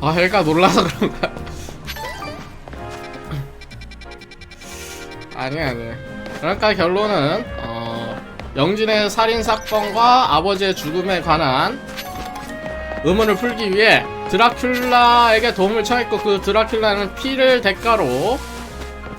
아 얘가 놀라서 그런가 아니 아니 그러니까 결론은 어, 영진의 살인 사건과 아버지의 죽음에 관한 의문을 풀기 위해 드라큘라에게 도움을 청했고 그 드라큘라는 피를 대가로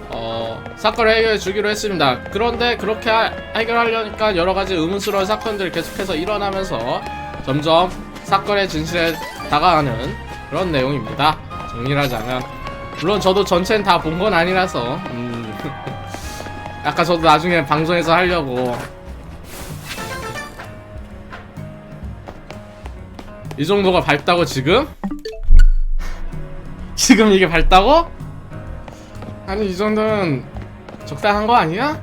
어, 사건을 해결해 주기로 했습니다. 그런데 그렇게 하- 해결하려니까 여러 가지 의문스러운 사건들이 계속해서 일어나면서 점점 사건의 진실에 다가가는 그런 내용입니다. 정리를 하자면 물론 저도 전체는 다 본 건 아니라서 음, 아까 저도 나중에 방송에서 하려고 이 정도가 밝다고 지금? 지금 이게 밝다고? 아니 이 정도는 적당한 거 아니야?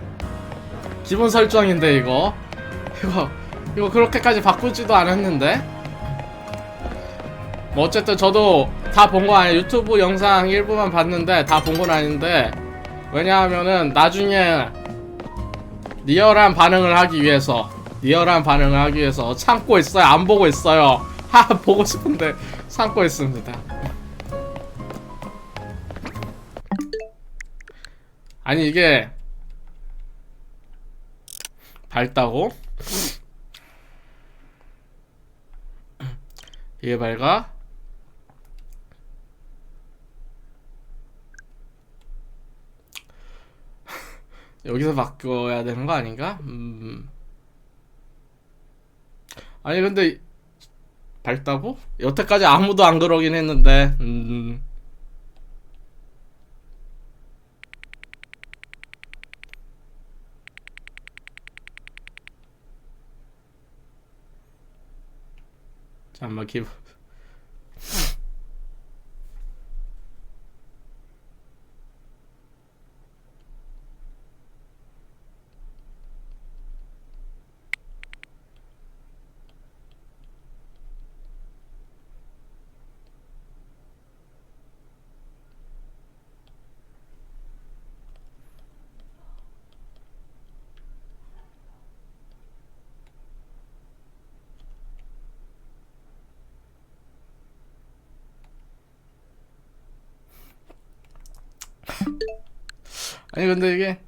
기본 설정인데 이거 이거 이거 그렇게까지 바꾸지도 않았는데 뭐 어쨌든 저도 다본거 아니에요 유튜브 영상 일부만 봤는데 다 본 건 아닌데 왜냐하면은 나중에 리얼한 반응을 하기 위해서 리얼한 반응을 하기 위해서 참고 있어요 안 보고 있어요 하 보고 싶은데 참고 있습니다 아니 이게 밝다고? 이게 밝아? 여기서 바꿔야 되는 거 아닌가? 음. 아니 근데 밝다고? 여태까지 아무도 안 그러긴 했는데 음. 잠깐만 기분 아니 근데 이게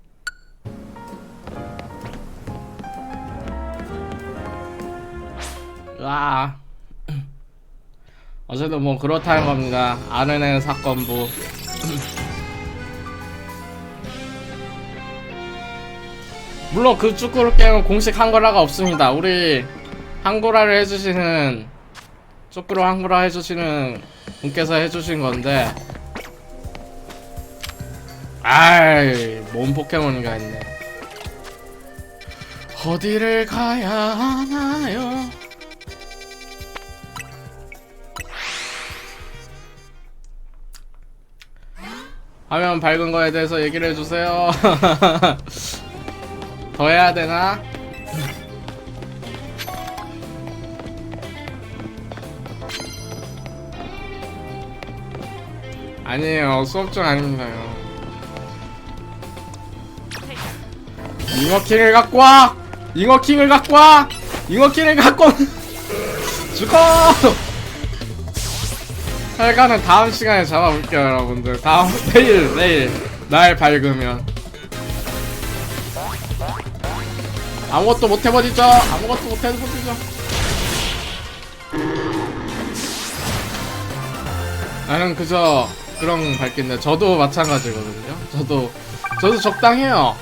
와 어쨌든 뭐 그렇다는 겁니다. 애 사건부. 물론 그 축구를 게임은 공식 한글화가 없습니다. 우리 한글화를 해주시는 축구로 한글화 해주시는 분께서 해주신 건데 아이, 뭔 포켓몬이 가 있네. 어디를 가야 하나요? 화면 밝은 거에 대해서 얘기를 해주세요. 더 해야 되나? 아니에요. 수업 중 아닙니다요. 잉어킹을 갖고 와! 잉어킹을 갖고 와! 잉어킹을 갖고 와! 죽어! 혈관은 다음 시간에 잡아볼게요 여러분들 다음 내일 내일 날 밝으면 아무것도 못 해버리죠 아무것도 못 해버리죠 나는 그저 그런 밝긴데 저도 마찬가지거든요 저도 저도 적당해요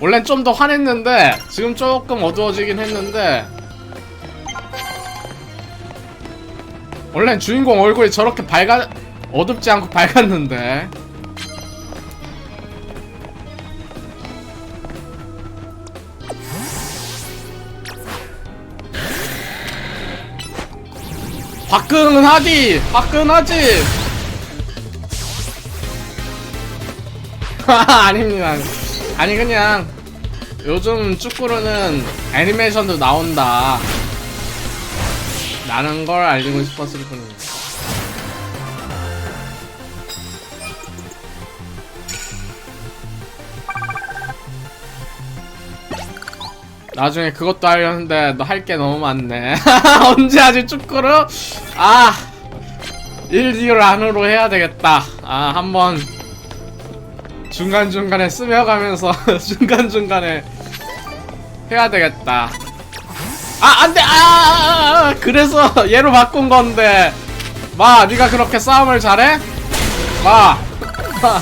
원래는 좀더 환했는데 지금 조금 어두워지긴 했는데 원래는 주인공 얼굴이 저렇게 밝아 어둡지 않고 밝았는데 화끈하디! 화끈하지! 아닙니다 아니 그냥 요즘 축구로는 애니메이션도 나온다 라는 걸 알리고 싶었을 뿐입니다 나중에 그것도 하려는데 너 할 게 너무 많네 언제 하지 축구를? 아 1, 2를 안으로 해야 되겠다. 아, 한번 중간중간에 스며가면서 중간중간에 해야 되겠다. 아, 안 돼! 아, 아, 아! 그래서 얘로 바꾼 건데. 마, 네가 그렇게 싸움을 잘해? 마. 마.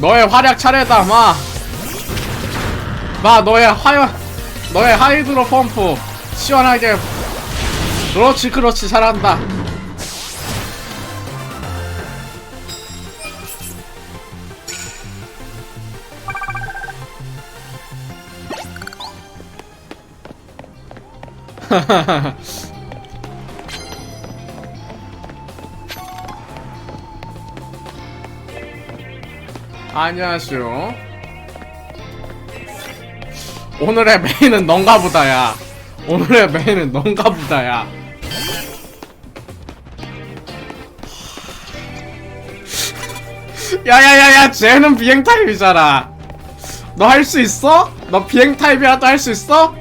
너의 활약 차례다, 마. 마, 너의 하 너의 하이드로 펌프 시원하게. 그렇지, 그렇지, 잘한다. 안녕하쇼. 오늘의 메인은 넌가 보다야. 오늘의 메인은 넌가 보다야. 야야야야, 쟤는 비행 타입이잖아. 너 할 수 있어? 너 비행 타입이라도 할 수 있어?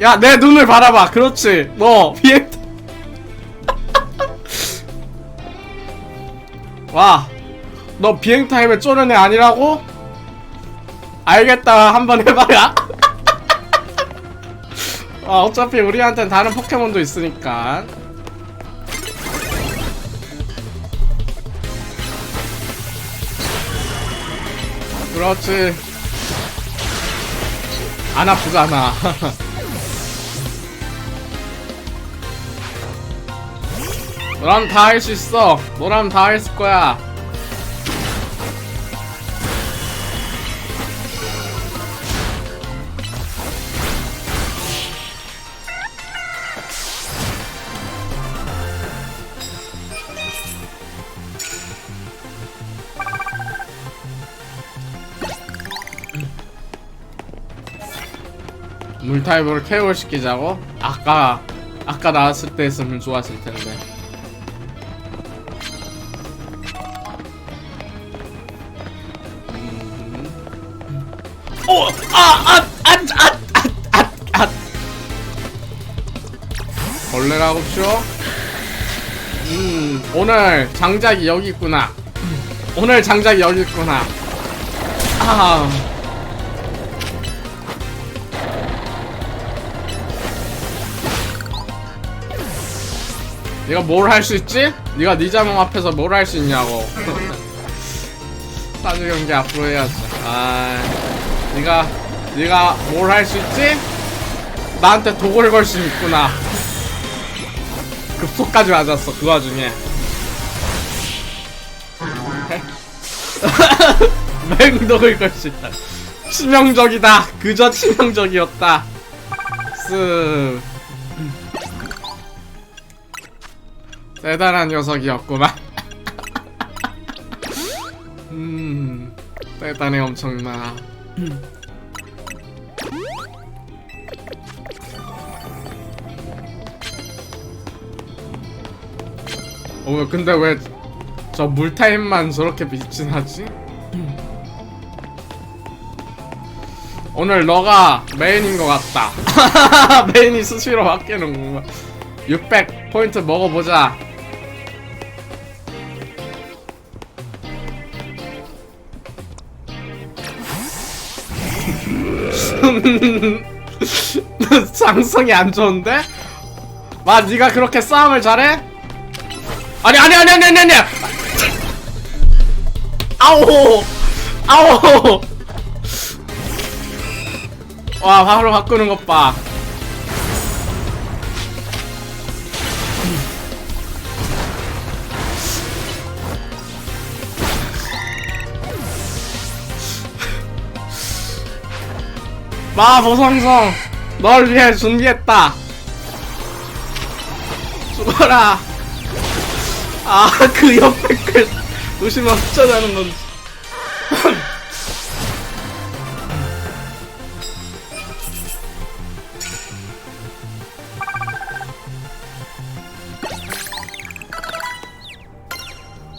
야, 내 눈을 바라봐. 그렇지. 너 비행 타... 와. 너 비행 타임에 쪼는 애 아니라고? 알겠다. 한번 해봐라. 아, 어차피 우리한텐 다른 포켓몬도 있으니까. 그렇지. 안 아프잖아. 너라면 다 할 수 있어. 너라면 다 했을 거야. 물타입으로 케어를 시키자고? 아까 아까 나왔을 때 했으면 좋았을 텐데. 벌레라고 쇼? 음, 오늘 장작이 여기 있구나. 오늘 장작이 여기 있구나. 아. 네가 뭘 할 수 있지? 네가 네 자몽 앞에서 뭘 할 수 있냐고 사주 경기 앞으로 해야지 아 네가 네가 뭘 할 수 있지? 나한테 도구를 걸 수 있구나 급속까지 맞았어 그 와중에. 맹독을 걸 수 있다 치명적이다. 그저 치명적이었다. 쓱. 대단한 녀석이었구만. 음, 대단해 엄청나. 어, 근데 왜 저 물타임만 저렇게 미친하지? 오늘 너가 메인인 것 같다. 메인이 수시로 바뀌는구만. 600 포인트 먹어보자. 장성이 안 좋은데? 마, 네가 그렇게 싸움을 잘해? 아니 아니 아니 아니 아니 아니. 아오, 아오. 와, 바로 바꾸는 것 봐. 마 보성성 널 위해 준비했다 죽어라 아 그 옆에 글 의심은 어쩌자는 건지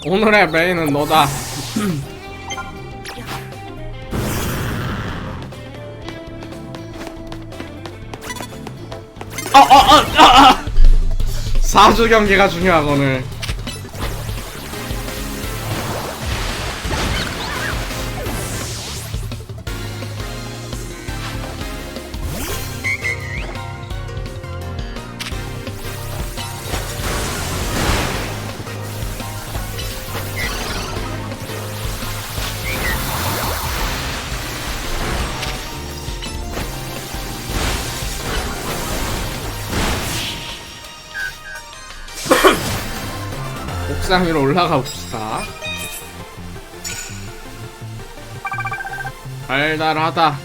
오늘의 메인은 너다 어, 어, 어, 어, 어. 4주 경기가 중요하거늘. 옥상 위로 올라가 봅시다. 달달하다.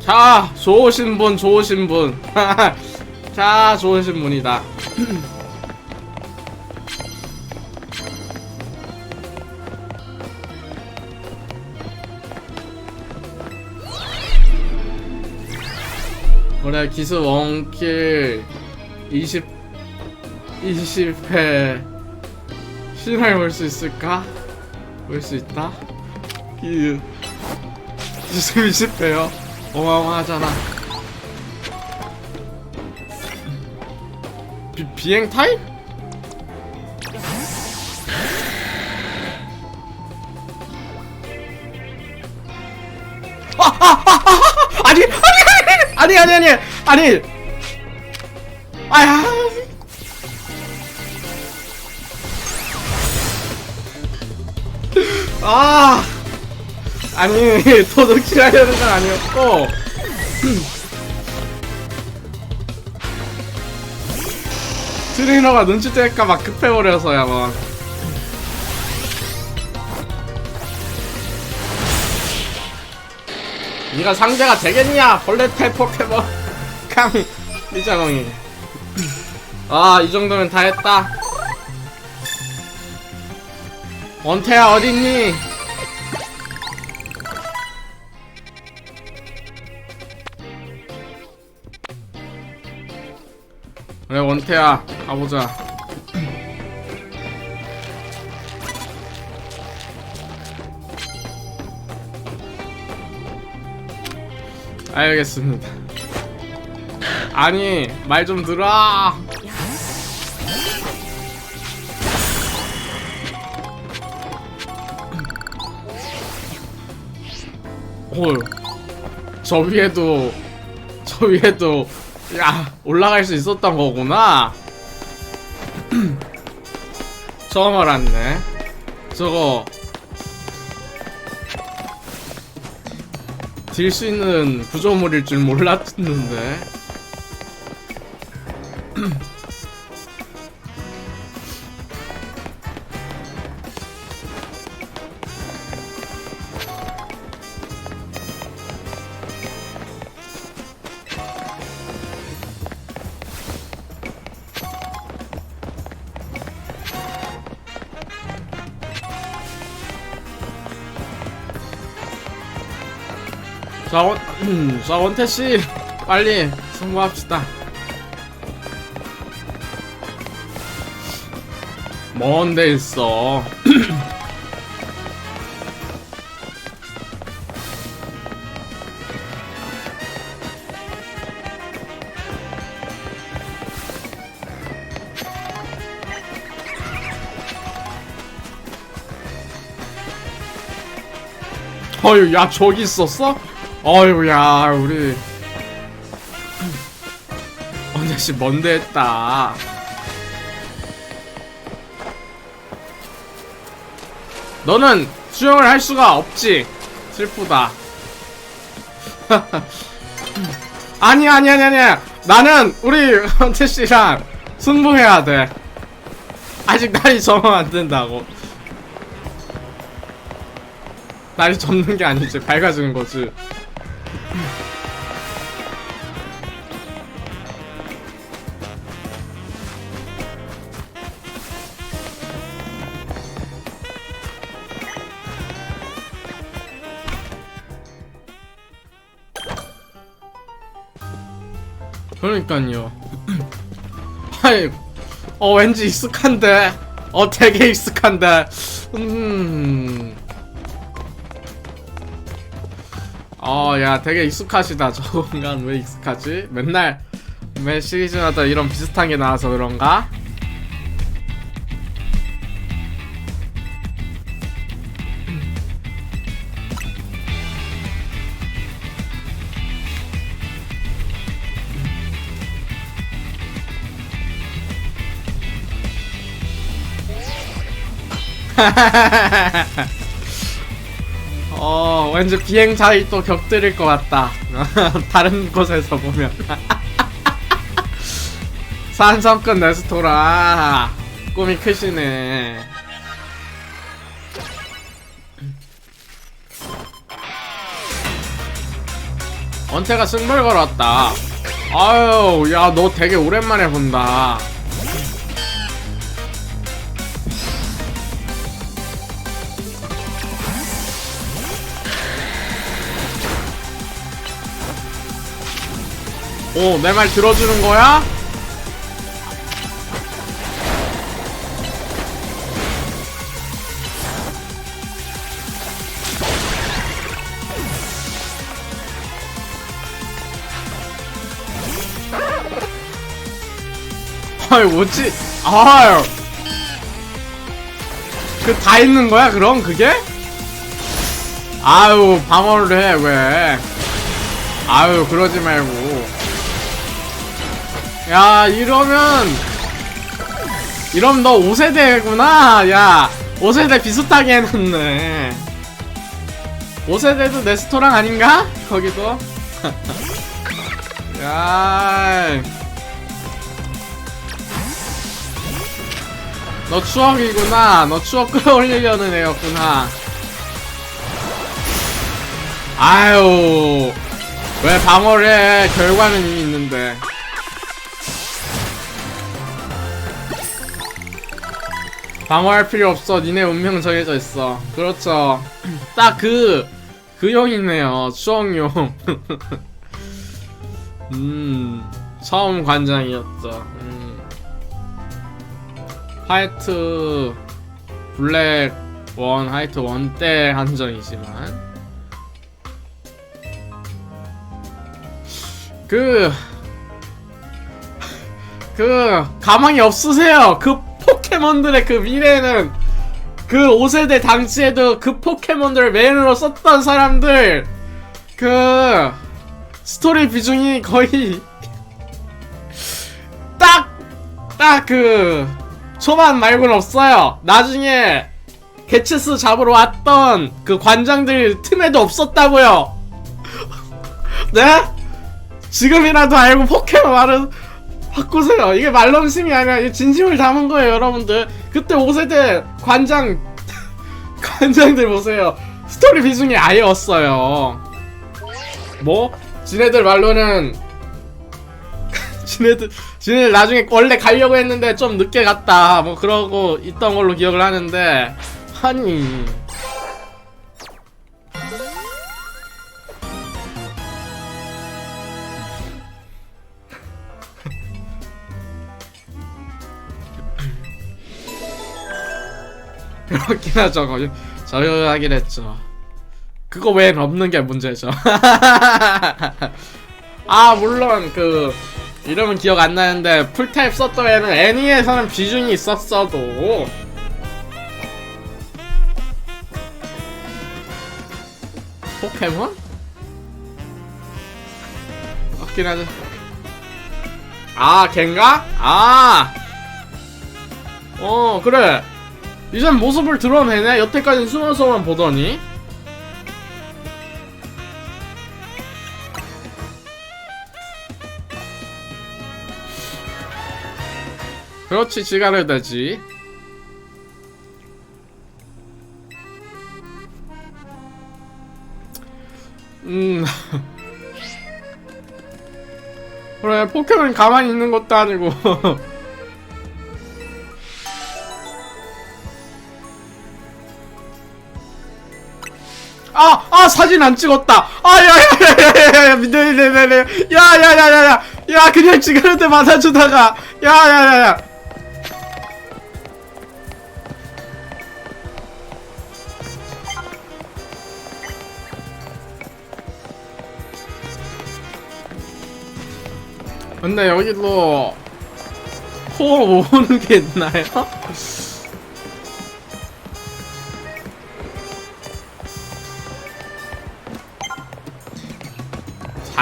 자, 좋으신 분, 좋으신 분. 자, 좋으신 분이다. 그래 기수 원킬 20 20회 신화를 볼수 있을까? 볼수 있다? 기 기수 20회요? 어마어마하잖아 비, 비행 타입? 아니 아니 아니 아니 아니 아니. 아야. 아. 아니 도둑질 하려는 건 아니었고. 트레이너가 눈치 챌까 막 급해버려서야 막 네가 상대가 되겠냐? 벌레 타입 포켓몬. 감히 리자몽이. 아 이 정도면 다 했다. 원태야 어딨니? 그래 원태야 가보자 알겠습니다. 아니 말 좀 들어. 어저 위에도 저 위에도 야 올라갈 수 있었던 거구나. 처음 알았네. 저거 들수 있는 구조물일 줄 몰랐는데 자, 원, 자 원태씨 빨리 승부합시다 먼데 있어 어휴 야 저기 있었어? 어휴 야 우리. 언제씨 먼데 했다. 너는 수영을 할 수가 없지. 슬프다. 아니 아니 아니 아니. 나는 우리 헌태씨랑 승부해야 돼. 아직 날이 정하면 안 된다고. 날이 접는 게 아니지. 밝아지는 거지 그러니까요. 아이, 어 왠지 익숙한데. 어 되게 익숙한데. 음. 어, 야, 되게 익숙하시다. 저 공간 왜 익숙하지? 맨날 매 시리즈마다 이런 비슷한 게 나와서 그런가? 어, 왠지 비행차이 또 격들일 것 같다. 다른 곳에서 보면. 산성급 레스토랑. 꿈이 크시네. 원태가 승부를 걸었다. 아유, 야, 너 되게 오랜만에 본다. 오, 내 말 들어주는 거야? 아유, 뭐지? 아유. 그 다 있는 거야, 그럼 그게? 아유, 방어를 해, 왜? 아유, 그러지 말고. 야 이러면 이러면 너 5세대구나 야 5세대 비슷하게 해놨네 5세대도 레스토랑 아닌가? 거기도 야. 너 추억이구나. 너 추억 끌어올리려는 애였구나. 아유. 왜 방어를 해? 결과는 이미 있는데. 방어할 필요 없어. 니네 운명 정해져 있어. 그렇죠. 딱 그, 그 형이네요. 추억용. 음, 처음 관장이었죠. 음. 화이트, 블랙 원, 화이트 원 때 한정이지만. 그, 그, 가망이 없으세요. 그 포켓몬들의 그 미래는 그 5세대 당시에도 그 포켓몬들을 메인으로 썼던 사람들 그 스토리 비중이 거의 딱 딱 그 초반 말고는 없어요. 나중에 개체수 잡으러 왔던 그 관장들 틈에도 없었다고요. 네? 지금이라도 알고 포켓몬 말은 바꾸세요. 이게 말넘심이 아니라 이게 진심을 담은 거예요, 여러분들. 그때 5세대 관장 관장들 보세요. 스토리 비중이 아예 없어요. 뭐? 지네들 말로는 지네들 지네들 나중에 원래 가려고 했는데 좀 늦게 갔다. 뭐 그러고 있던 걸로 기억을 하는데 아니 하죠. 거의 저요하긴 했죠. 그거 외엔 없는 게 문제죠. 아 물론 그 이름은 기억 안 나는데 풀타입 썼던 애는 애니에서는 비중이 있었어도 포켓몬? 없긴 하죠. 아 걘가? 아. 어 그래. 이젠 모습을 드러내네. 여태까지 숨어서만 보더니. 그렇지, 지가를 되지. 음. 그래, 포켓몬 가만히 있는 것도 아니고. 아! 아! 사진 안 찍었다! 아! 야야야야야야! 네네네네! 야야야야야! 야! 그냥 지가는데 받아주다가! 야야야야! 근데 여기로 코어 모으는 게 있나요?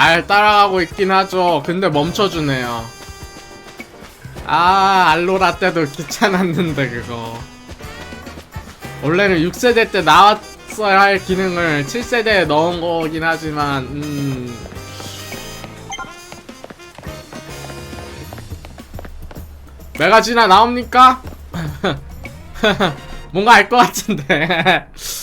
잘 따라가고 있긴 하죠. 근데 멈춰주네요. 아, 알로라 때도 귀찮았는데, 그거. 원래는 6세대 때 나왔어야 할 기능을 7세대에 넣은 거긴 하지만, 음. 메가지나 나옵니까? 뭔가 알 것 같은데.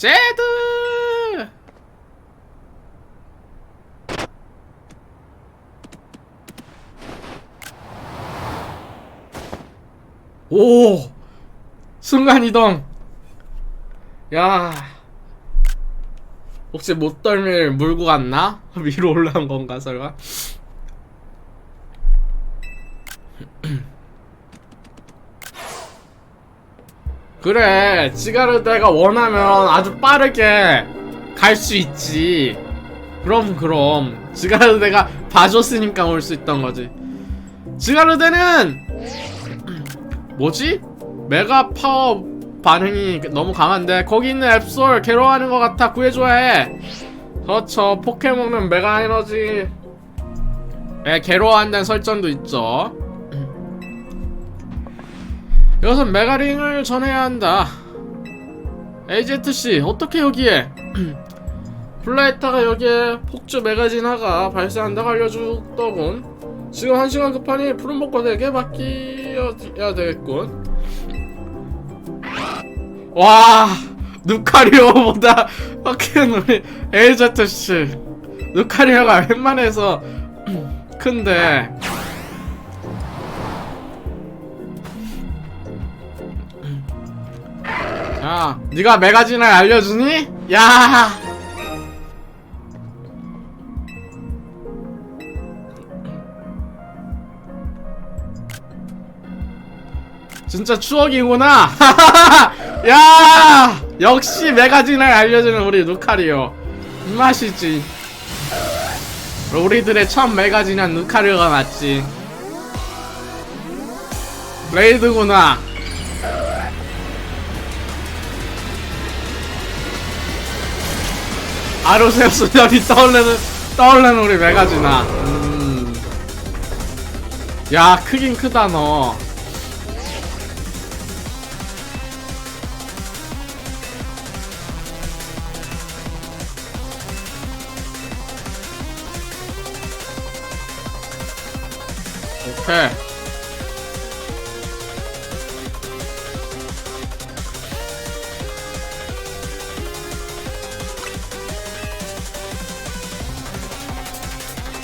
제드! 오! 순간이동! 야. 혹시 못덜밀 물고 갔나? 위로 올라온 건가, 설마? 그래, 지가르데가 원하면 아주 빠르게 갈 수 있지. 그럼, 그럼. 지가르데가 봐줬으니까 올 수 있던 거지. 지가르데는, 뭐지? 메가 파워 반응이 너무 강한데, 거기 있는 앱솔 괴로워하는 것 같아. 구해줘야 해. 그렇죠. 포켓몬은 메가 에너지. 에, 괴로워한다는 설정도 있죠. 이것은 메가링을 전해야 한다. AZC, 어떻게 여기에? 플라이타가 여기에 폭주 메가진화가 발생한다고 알려주더군. 지금 한 시간 급하니 푸른복과 대게 바뀌어야 되겠군. 와, 누카리오보다 확실한 우리 AZC. 누카리오가 웬만해서 큰데. 야, 네가 메가진을 알려주니? 야! 진짜 추억이구나. 야! 역시 메가진을 알려주는 우리 루카리오. 이 맛이지. 우리들의 첫 메가진은 루카리오가 맞지. 레이드구나. 아로세우스 여기 떠올르는 떠올르는 우리 메가지나. 음. 야 크긴 크다 너. 오케이.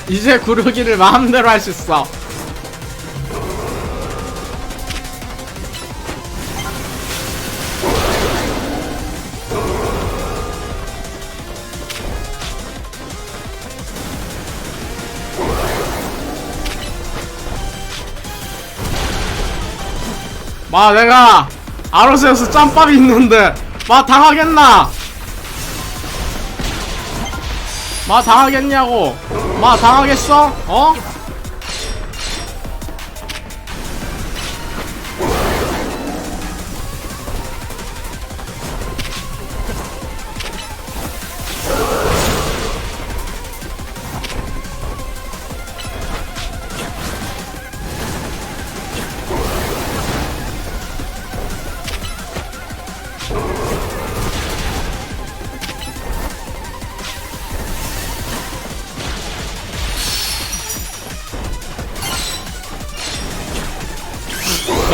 이제 구르기를 마음대로 할 수 있어. 마 내가 아로세우스 짬밥이 있는데 마 당하겠나? 마 당하겠냐고 마 당하겠어? 어?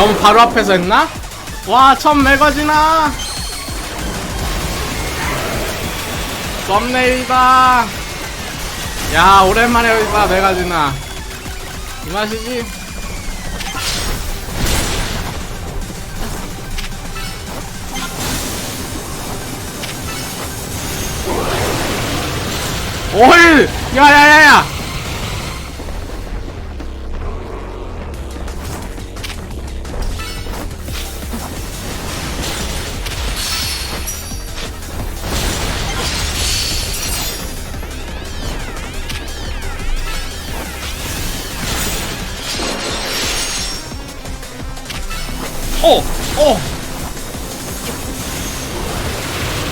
너무 바로 앞에서 했나? 와, 첫 매거지나! 썸네일이다! 야, 오랜만에 여기다 매거지나. 이 맛이지? 오이! 야야야야!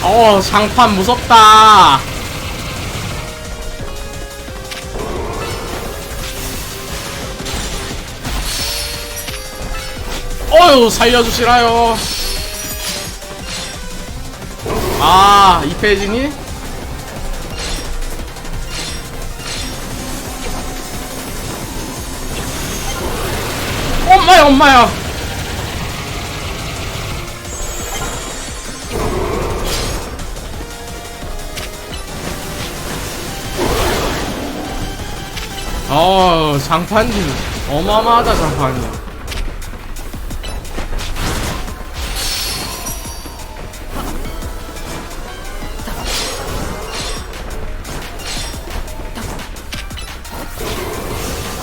어, 장판 무섭다. 어휴, 살려주시라요. 아, 이 페이지니? 엄마야, 엄마야. 어, 장판이 어마어마하다, 장판이.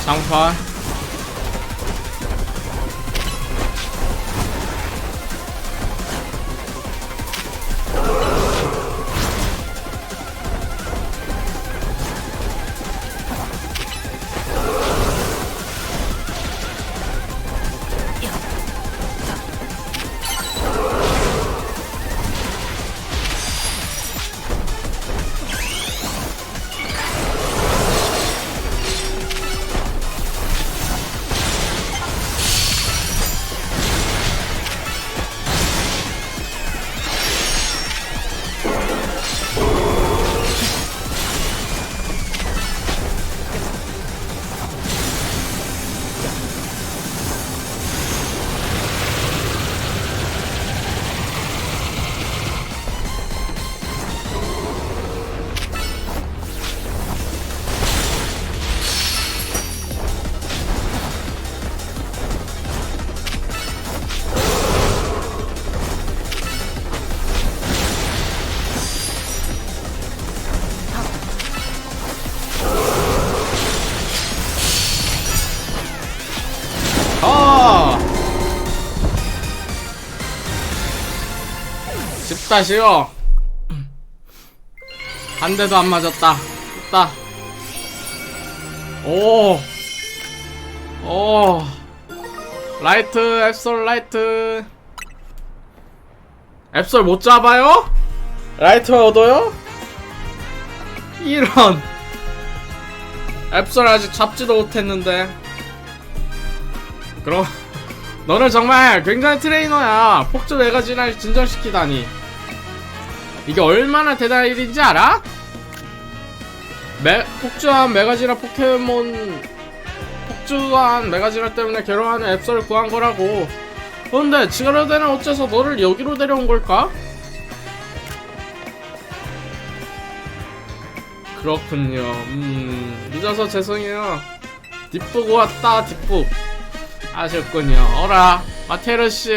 장판. 다 쉬워 한 대도 안 맞았다 쉽다 오! 오! 라이트 앱솔 라이트 앱솔 못 잡아요? 라이트 얻어요? 이런 앱솔 아직 잡지도 못했는데 그럼 너는 정말 굉장히 트레이너야 폭주 메가진을 진정시키다니 이게 얼마나 대단한 일인지 알아? 메, 폭주한 메가지라 포켓몬 폭주한 메가지라 때문에 괴로워하는 앱서를 구한 거라고 그런데 지가르데는 어째서 너를 여기로 데려온 걸까? 그렇군요 음 늦어서 죄송해요 뒷북 왔다 뒷북 아셨군요. 어라, 마테르 씨,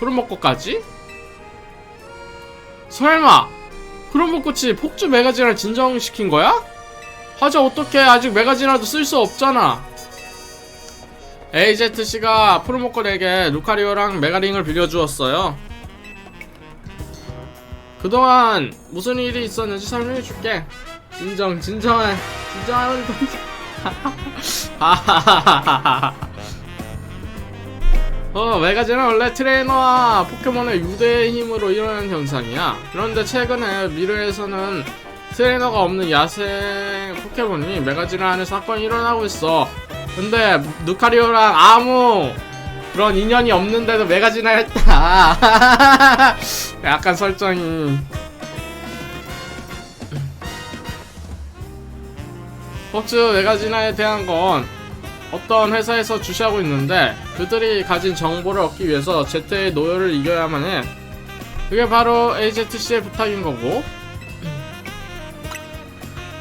푸른벚꽃까지? 설마 푸른벚꽃이 폭주 메가진을 진정시킨 거야? 하자 어떻게 아직 메가진이라도 쓸 수 없잖아. AZ 씨가 푸른벚꽃에게 루카리오랑 메가링을 빌려주었어요. 그동안 무슨 일이 있었는지 설명해줄게. 진정, 진정해, 진정하는 돈. 하하하하하. 어, 메가진은 원래 트레이너와 포켓몬의 유대의 힘으로 일어나는 현상이야. 그런데 최근에 미래에서는 트레이너가 없는 야생 포켓몬이 메가진을 하는 사건이 일어나고 있어. 근데 누카리오랑 아무 그런 인연이 없는데도 메가진을 했다. 약간 설정이. 폭주 메가진화에 대한 건 어떤 회사에서 주시하고 있는데 그들이 가진 정보를 얻기 위해서 제트의 노열을 이겨야만 해. 그게 바로 AZC의 부탁인 거고.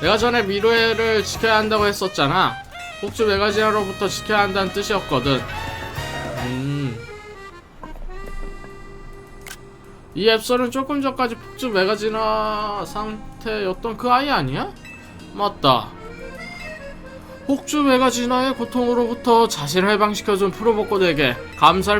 내가 전에 미로에를 지켜야 한다고 했었잖아. 폭주 메가지나로부터 지켜야 한다는 뜻이었거든. 음. 이 앱설은 조금 전까지 폭주 메가지나 상태였던 그 아이 아니야? 맞다. 폭주 메가지나의 고통으로부터 자신을 해방시켜준 프로보코드에게 감사를 표